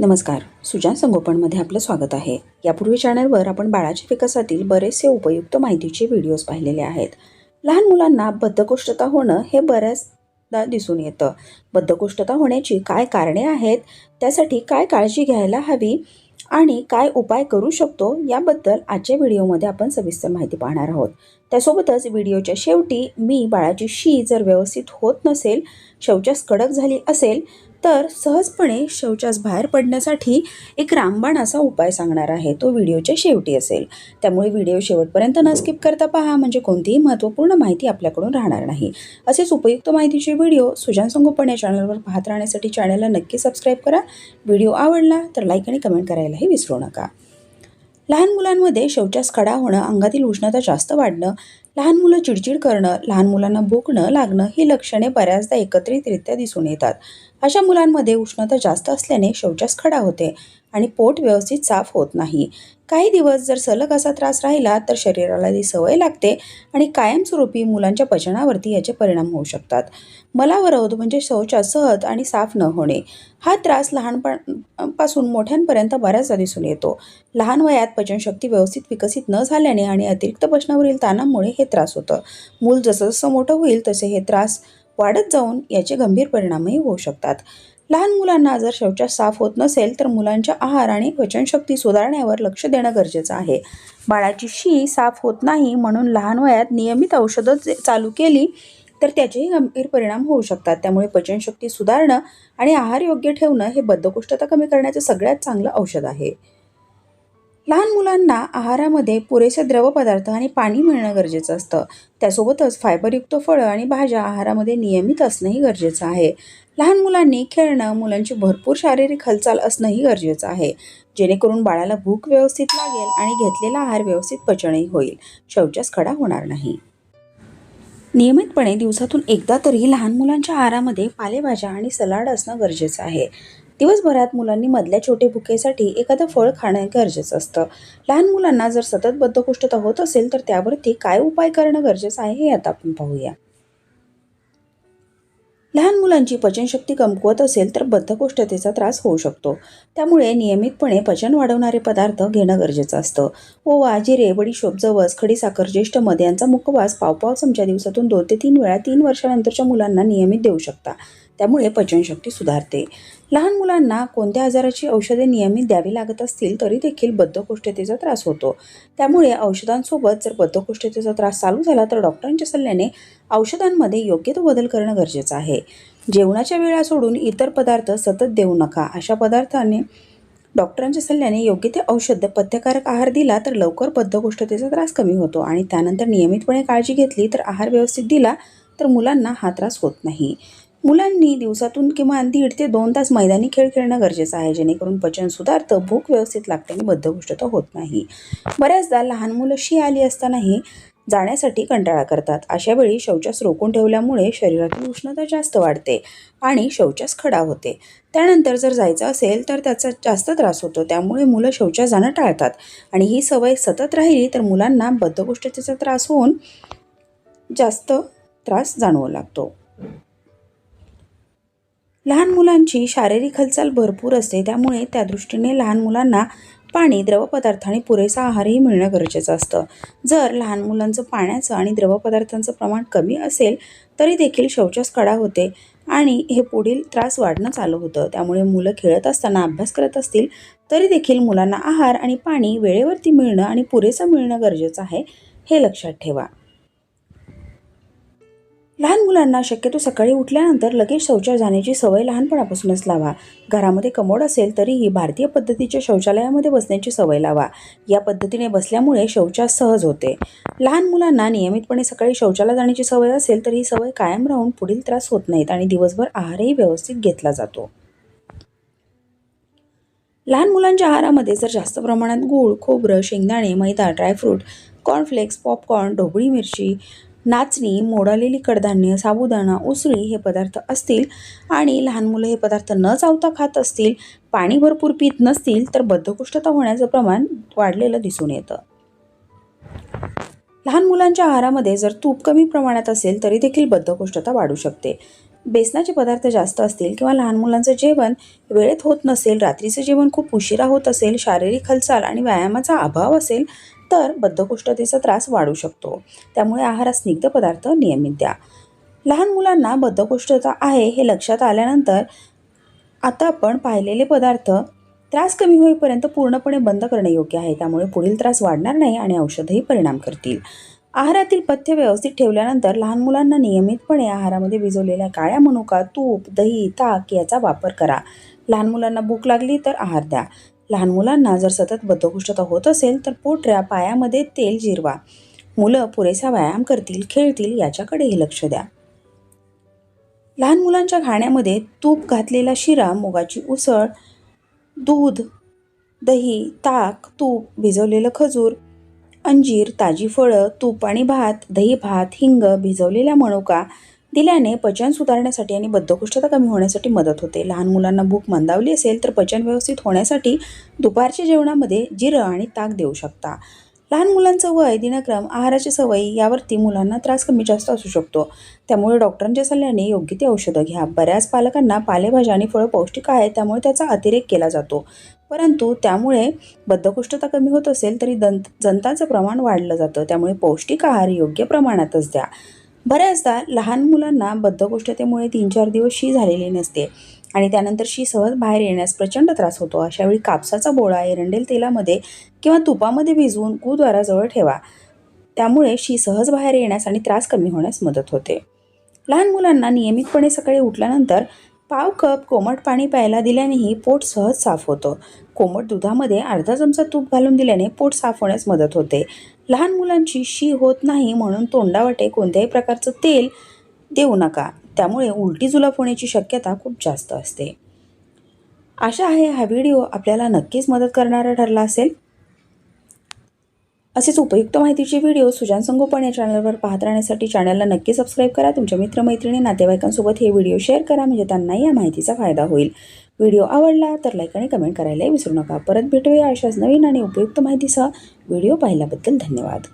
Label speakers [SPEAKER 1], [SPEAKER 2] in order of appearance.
[SPEAKER 1] नमस्कार. सुजान संगोपनमध्ये आपलं स्वागत आहे. यापूर्वी चॅनलवर आपण बाळाच्या विकासातील बरेचसे उपयुक्त माहितीचे व्हिडिओज पाहिलेले आहेत. लहान मुलांना बद्धकोष्ठता होणं हे बऱ्याचदा दिसून येतं. बद्धकोष्ठता होण्याची काय कारणे आहेत? त्यासाठी काय काळजी घ्यायला हवी? आणि काय उपाय करू शकतो? याबद्दल आजच्या व्हिडिओमध्ये आपण सविस्तर माहिती पाहणार आहोत. त्यासोबतच व्हिडिओच्या शेवटी मी बाळाची शी जर व्यवस्थित होत नसेल शौचास कडक झाली असेल तर सहजपणे शौचास बाहेर पडण्यासाठी एक रामबाण असा उपाय सांगणार आहे. तो व्हिडिओच्या शेवटी असेल. त्यामुळे व्हिडिओ शेवटपर्यंत न स्किप करता पहा. म्हणजे कोणतीही महत्त्वपूर्ण माहिती आपल्याकडून राहणार नाही. असेच उपयुक्त माहितीचे व्हिडिओ सुजान संगोपन या चॅनलवर पाहत राहण्यासाठी चॅनलला नक्की सबस्क्राईब करा. व्हिडिओ आवडला तर लाईक आणि कमेंट करायलाही विसरू नका. लहान मुलांमध्ये शौचास खडा होणं अंगातील उष्णता जास्त वाढणं लहान मुलं चिडचिड करणं लहान मुलांना भूक लागणं ही लक्षणे बऱ्याचदा एकत्रितरित्या दिसून येतात. अशा मुलांमध्ये उष्णता जास्त असल्याने शौचास खडा होते. आणि पोट व्यवस्थित साफ होत नाही. काही दिवस जर सलग असा त्रास राहिला तर शरीराला ती सवय लागते आणि कायमस्वरूपी मुलांच्या पचनावरती याचे परिणाम होऊ शकतात. मलावरोध म्हणजे शौचा सहज आणि साफ न होणे. हा त्रास लहानपणपासून मोठ्यांपर्यंत बऱ्याचदा दिसून येतो. लहान वयात पचनशक्ती व्यवस्थित विकसित न झाल्याने आणि अतिरिक्त पचनावरील ताणामुळे हे त्रास होतं. मूल जसं जसं मोठं होईल तसे हे त्रास वाढत जाऊन याचे गंभीर परिणामही होऊ शकतात. लहान मुलांना जर शौचास साफ होत नसेल तर मुलांच्या आहार आणि पचनशक्ती सुधारण्यावर लक्ष देणं गरजेचं आहे. बाळाची शी साफ होत नाही म्हणून लहान वयात नियमित औषधं चालू केली तर त्याचेही गंभीर परिणाम होऊ शकतात. त्यामुळे पचनशक्ती सुधारणं आणि आहार योग्य ठेवणं हे बद्धकोष्ठता कमी करण्याचं सगळ्यात चांगलं औषध आहे. लहान मुलांना आहारामध्ये पुरेसे द्रवपदार्थ आणि पाणी मिळणं गरजेचं असतं. त्यासोबतच फायबरयुक्त फळं आणि भाज्या आहारामध्ये नियमित असणंही गरजेचं आहे. लहान मुलांनी खेळणं मुलांची भरपूर शारीरिक हालचाल असणंही गरजेचं आहे. जेणेकरून बाळाला भूक व्यवस्थित लागेल आणि घेतलेला आहार व्यवस्थित पचनही होईल. शौचास खडा होणार नाही. नियमितपणे दिवसातून एकदा तरी लहान मुलांच्या आहारामध्ये पालेभाज्या आणि सलाड असणं गरजेचं आहे. दिवसभरात मुलांनी मधल्या छोटे भुकेसाठी एखादं फळ खाणं गरजेचं असतं. लहान मुलांना जर सतत बद्धकोष्ठता होत असेल तर त्यावरती काय उपाय करणं गरजेचं आहे हे आता आपण पाहूया. लहान मुलांची पचनशक्ती कमकुवत असेल तर बद्धकोष्ठतेचा त्रास होऊ शकतो. त्यामुळे नियमितपणे पचन वाढवणारे पदार्थ घेणं गरजेचं असतं. ओवा जिरे बडीशोप जवस खडीसाखर ज्येष्ठ मध यांचा मुखवास पावपाव चमच्या दिवसातून दोन ते तीन वेळा तीन वर्षानंतरच्या मुलांना नियमित देऊ शकता. त्यामुळे पचनशक्ती सुधारते. लहान मुलांना कोणत्या आजाराची औषधे नियमित द्यावी लागत असतील तरी देखील बद्धकोष्ठतेचा त्रास होतो. त्यामुळे औषधांसोबत जर बद्धकोष्ठतेचा त्रास चालू झाला तर डॉक्टरांच्या सल्ल्याने औषधांमध्ये योग्य तो बदल करणं गरजेचं आहे. जेवणाच्या वेळा सोडून इतर पदार्थ सतत देऊ नका अशा पदार्थाने डॉक्टरांच्या सल्ल्याने योग्य ते औषध पथ्यकारक आहार दिला तर लवकर बद्धकोष्ठतेचा त्रास कमी होतो आणि त्यानंतर नियमितपणे काळजी घेतली तर आहार व्यवस्थित दिला तर मुलांना हा त्रास होत नाही. मुलांनी दिवसातून किमान दीड ते दोन तास मैदानी खेळ खेळणं गरजेचं आहे जेणेकरून पचन सुधारतं भूक व्यवस्थित लागते आणि बद्धकोष्ठता होत नाही. बऱ्याचदा लहान मुलं शी आली असतानाही जाण्यासाठी कंटाळा करतात. अशा वेळी शौचास रोखून ठेवल्यामुळे शरीरातील उष्णता जास्त वाढते आणि शौचास खडा होते. त्यानंतर जर जायचं असेल तर त्याचा जास्त त्रास होतो. त्यामुळे मुलं शौचास जाणं टाळतात आणि ही सवय सतत राहिली तर मुलांना बद्धकोष्ठतेचा त्रास होऊन जास्त त्रास जाणवू लागतो. लहान मुलांची शारीरिक हालचाल भरपूर असते त्यामुळे त्या दृष्टीने लहान मुलांना पाणी द्रवपदार्थ आणि पुरेसा आहारही मिळणं गरजेचं असतं. जर लहान मुलांचं पाण्याचं आणि द्रवपदार्थांचं प्रमाण कमी असेल तरी देखील शौचास कडा होते आणि हे पुढील त्रास वाढणं चालू होतं. त्यामुळे मुलं खेळत असताना अभ्यास करत असतील तरी देखील मुलांना आहार आणि पाणी वेळेवरती मिळणं आणि पुरेसं मिळणं गरजेचं आहे हे लक्षात ठेवा. लहान मुलांना शक्यतो सकाळी उठल्यानंतर लगेच शौचास जाण्याची सवय लहानपणापासूनच लावा. घरामध्ये कमोड असेल तरीही भारतीय पद्धतीच्या शौचालयामध्ये बसण्याची सवय लावा. या पद्धतीने बसल्यामुळे शौचास सहज होते. लहान मुलांना नियमितपणे सकाळी शौचाला जाण्याची सवय असेल तर ही सवय कायम राहून पुढील त्रास होत नाहीत आणि दिवसभर आहारही व्यवस्थित घेतला जातो. लहान मुलांच्या आहारामध्ये जर जास्त प्रमाणात गूळ खोबरं शेंगदाणे मैदा ड्रायफ्रूट कॉर्नफ्लेक्स पॉपकॉर्न ढोबळी मिरची नाचणी मोडालेली कडधान्य साबुदाणा उसळी हे पदार्थ असतील आणि लहान मुलं हे पदार्थ न चावता खात असतील पाणी भरपूर पित नसतील तर बद्धकोष्ठता होण्याचं प्रमाण वाढलेलं दिसून येतं. लहान मुलांच्या आहारामध्ये जर तूप कमी प्रमाणात असेल तरी देखील बद्धकोष्ठता वाढू शकते. बेसनाचे पदार्थ जास्त असतील किंवा लहान मुलांचं जेवण वेळेत होत नसेल रात्रीचं जेवण खूप उशिरा होत असेल शारीरिक हालचाल आणि व्यायामाचा अभाव असेल तर बद्धकोष्ठतेचा त्रास वाढू शकतो. त्यामुळे आहारात स्निग्ध पदार्थ नियमित द्या. लहान मुलांना बद्धकोष्ठता आहे हे लक्षात आल्यानंतर आता आपण पाहिलेले पदार्थ त्रास कमी होईपर्यंत पूर्णपणे बंद करणे योग्य आहे. त्यामुळे पुढील त्रास वाढणार नाही आणि औषधही परिणाम करतील. आहारातील पथ्य व्यवस्थित ठेवल्यानंतर लहान मुलांना नियमितपणे आहारामध्ये भिजवलेल्या काळ्या मनुका तूप दही ताक याचा वापर करा. लहान मुलांना भूक लागली तर आहार द्या. लहान मुलांना जर सतत बद्धकोष्ठता होत असेल तर पोटऱ्या पायामध्ये तेल जिरवा. मुलं पुरेसा व्यायाम करतील खेळतील याच्याकडेही लक्ष द्या. लहान मुलांच्या खाण्यामध्ये तूप घातलेला शिरा मुगाची उसळ दूध दही ताक तूप भिजवलेलं खजूर अंजीर ताजी फळं तूप आणि भात दही भात हिंग भिजवलेल्या मनुका दिल्याने पचन सुधारण्यासाठी आणि बद्धकोष्ठता कमी होण्यासाठी मदत होते. लहान मुलांना भूक मंदावली असेल तर पचन व्यवस्थित होण्यासाठी दुपारच्या जेवणामध्ये जिरं आणि ताक देऊ शकता. लहान मुलांचं वय दिनक्रम आहाराची सवयी यावरती मुलांना त्रास कमी जास्त असू शकतो. त्यामुळे डॉक्टरांच्या सल्ल्याने योग्य ती औषधं घ्या. बऱ्याच पालकांना पालेभाज्या आणि फळं पौष्टिक आहे त्यामुळे त्याचा अतिरेक केला जातो. परंतु त्यामुळे बद्धकोष्ठता कमी होत असेल तरी दंत जंतांचं प्रमाण वाढलं जातं. त्यामुळे पौष्टिक आहार योग्य प्रमाणातच द्या. बऱ्याचदा लहान मुलांना बद्धकोष्ठतेमुळे तीन चार दिवस शी झालेली नसते आणि त्यानंतर शी सहज बाहेर येण्यास प्रचंड त्रास होतो. अशावेळी कापसाचा बोळा एरंडेल तेलामध्ये किंवा तुपामध्ये भिजवून गुरुद्वाराजवळ ठेवा. त्यामुळे शी सहज बाहेर येण्यास आणि त्रास कमी होण्यास मदत होते. लहान मुलांना नियमितपणे सकाळी उठल्यानंतर पाव कप कोमट पाणी प्यायला दिल्यानेही पोट सहज साफ होतं. कोमट दुधामध्ये अर्धा चमचा तूप घालून दिल्याने पोट साफ होण्यास मदत होते. लहान मुलांची शी होत नाही म्हणून तोंडावाटे कोणत्याही प्रकारचं तेल देऊ नका. त्यामुळे उलटी जुलाब होण्याची शक्यता खूप जास्त असते. आशा आहे हा व्हिडिओ आपल्याला नक्कीच मदत करणारा ठरला असेल. असेच उपयुक्त माहितीचे व्हिडिओ सुजान संगोपन या चॅनलवर पाहत राहण्यासाठी चॅनलला नक्की सबस्क्राईब करा. तुमच्या मित्रमैत्रिणी नातेवाईकांसोबत हे व्हिडिओ शेअर करा. म्हणजे त्यांनाही या माहितीचा फायदा होईल. व्हिडिओ आवडला तर लाईक आणि कमेंट करायलाही विसरू नका. परत भेटूया अशाच नवीन आणि उपयुक्त माहितीसह. व्हिडिओ पाहिल्याबद्दल धन्यवाद.